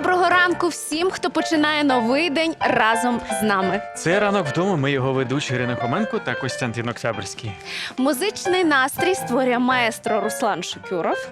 Доброго ранку всім, хто починає новий день разом з нами. Це ранок вдома. Ми його ведучі Ірина Хоменко та Костянтин Октябрьський. Музичний настрій створює маестро Руслан Шукюров.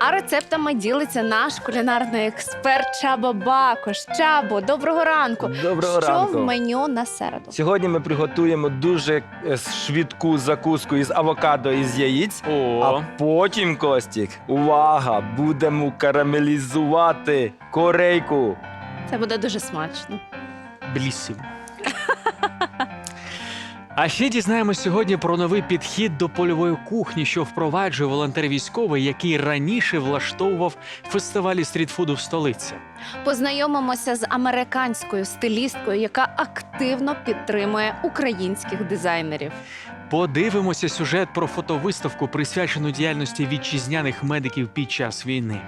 А рецептами ділиться наш кулінарний експерт Чабо Бакош. Чабо, доброго ранку. Доброго Що ранку. в меню на середу? Сьогодні ми приготуємо дуже е, швидку закуску із авокадо і з яєць. О, А потім, Костік, увага! Будемо карамелізувати корейку. Це буде дуже смачно. блісім. А ще дізнаємось сьогодні про новий підхід до польової кухні, що впроваджує волонтер військовий, який раніше влаштовував фестивалі стрітфуду в столиці. Познайомимося з американською стилісткою, яка активно підтримує українських дизайнерів. Подивимося сюжет про фотовиставку, присвячену діяльності вітчизняних медиків під час війни.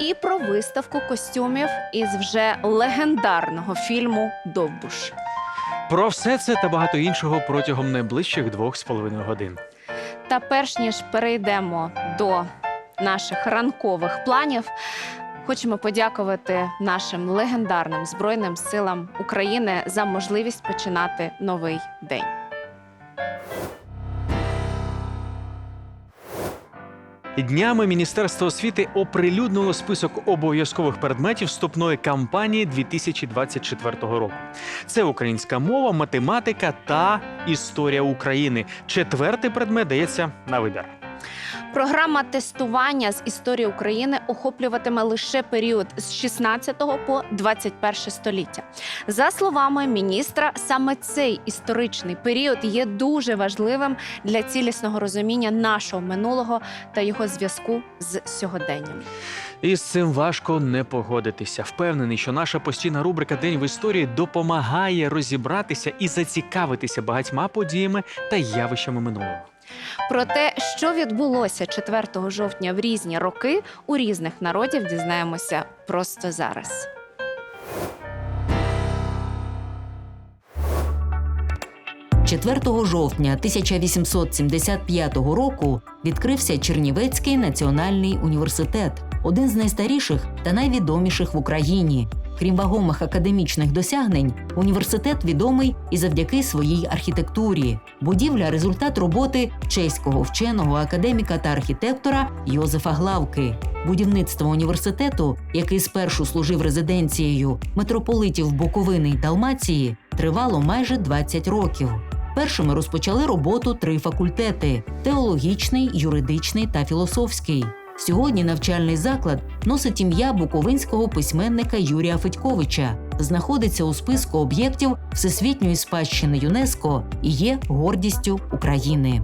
І про виставку костюмів із вже легендарного фільму Довбуш. Про все це та багато іншого протягом найближчих двох з половиною годин. Та перш ніж перейдемо до наших ранкових планів, хочемо подякувати нашим легендарним збройним силам України за можливість починати новий день. Днями Міністерство освіти оприлюднило список обов'язкових предметів вступної кампанії 2024 року. Це українська мова, математика та історія України. Четвертий предмет дається на вибір. Програма тестування з історії України охоплюватиме лише період з 16 по 21 століття. За словами міністра, саме цей історичний період є дуже важливим для цілісного розуміння нашого минулого та його зв'язку з сьогоденням. І з цим важко не погодитися. Впевнений, що наша постійна рубрика День в історії допомагає розібратися і зацікавитися багатьма подіями та явищами минулого. Про те, що відбулося 4 жовтня в різні роки у різних народів, дізнаємося просто зараз. – 4 жовтня 1875 року відкрився Чернівецький національний університет, один з найстаріших та найвідоміших в Україні. Крім вагомих академічних досягнень, університет відомий і завдяки своїй архітектурі. Будівля результат роботи чеського вченого академіка та архітектора Йозефа Главки. Будівництво університету, який спершу служив резиденцією митрополитів Буковини й Далмації, тривало майже 20 років. Першими розпочали роботу три факультети: теологічний, юридичний та філософський. Сьогодні навчальний заклад носить ім'я буковинського письменника Юрія Федьковича, знаходиться у списку об'єктів Всесвітньої спадщини ЮНЕСКО і є гордістю України.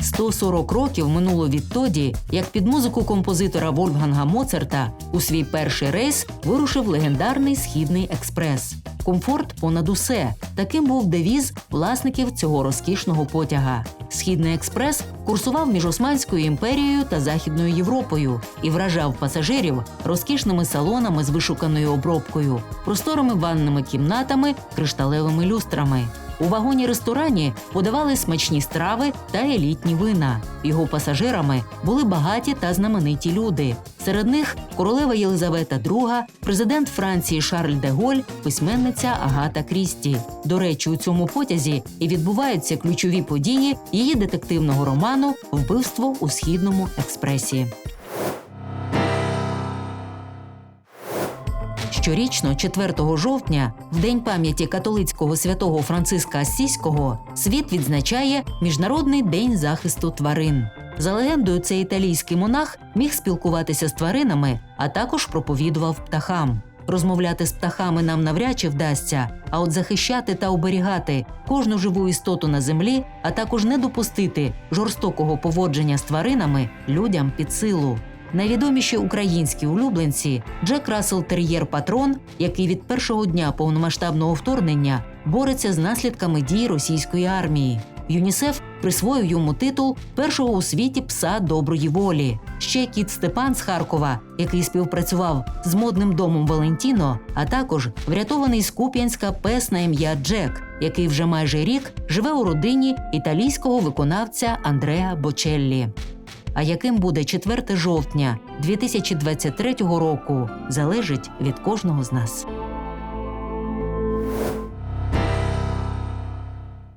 140 років минуло відтоді, як під музику композитора Вольфганга Моцарта у свій перший рейс вирушив легендарний східний експрес. Комфорт понад усе таким був девіз власників цього розкішного потяга. Східний експрес курсував між Османською імперією та Західною Європою і вражав пасажирів розкішними салонами з вишуканою обробкою, просторими ванними кімнатами, кришталевими люстрами. У вагоні-ресторані подавали смачні страви та елітні вина. Його пасажирами були багаті та знамениті люди. Серед них королева Єлизавета II, президент Франції Шарль де Голь, письменниця Агата Крісті. До речі, у цьому потязі і відбуваються ключові події її детективного роману Вбивство у східному експресі. Щорічно, 4 жовтня, в день пам'яті католицького святого Франциска Ассійського, світ відзначає Міжнародний день захисту тварин. За легендою, цей італійський монах міг спілкуватися з тваринами, а також проповідував птахам. Розмовляти з птахами нам навряд чи вдасться, а от захищати та оберігати кожну живу істоту на землі, а також не допустити жорстокого поводження з тваринами людям під силу. Найвідоміші українські улюбленці Джек Рассел Тер'єр Патрон, який від першого дня повномасштабного вторгнення бореться з наслідками дій російської армії. ЮНІСЕФ присвоїв йому титул першого у світі пса доброї волі. Ще кіт Степан з Харкова, який співпрацював з модним домом Валентіно, а також врятований з Куп'янська пес на ім'я Джек, який вже майже рік живе у родині італійського виконавця Андреа Бочеллі. А яким буде 4 жовтня 2023 року, залежить від кожного з нас.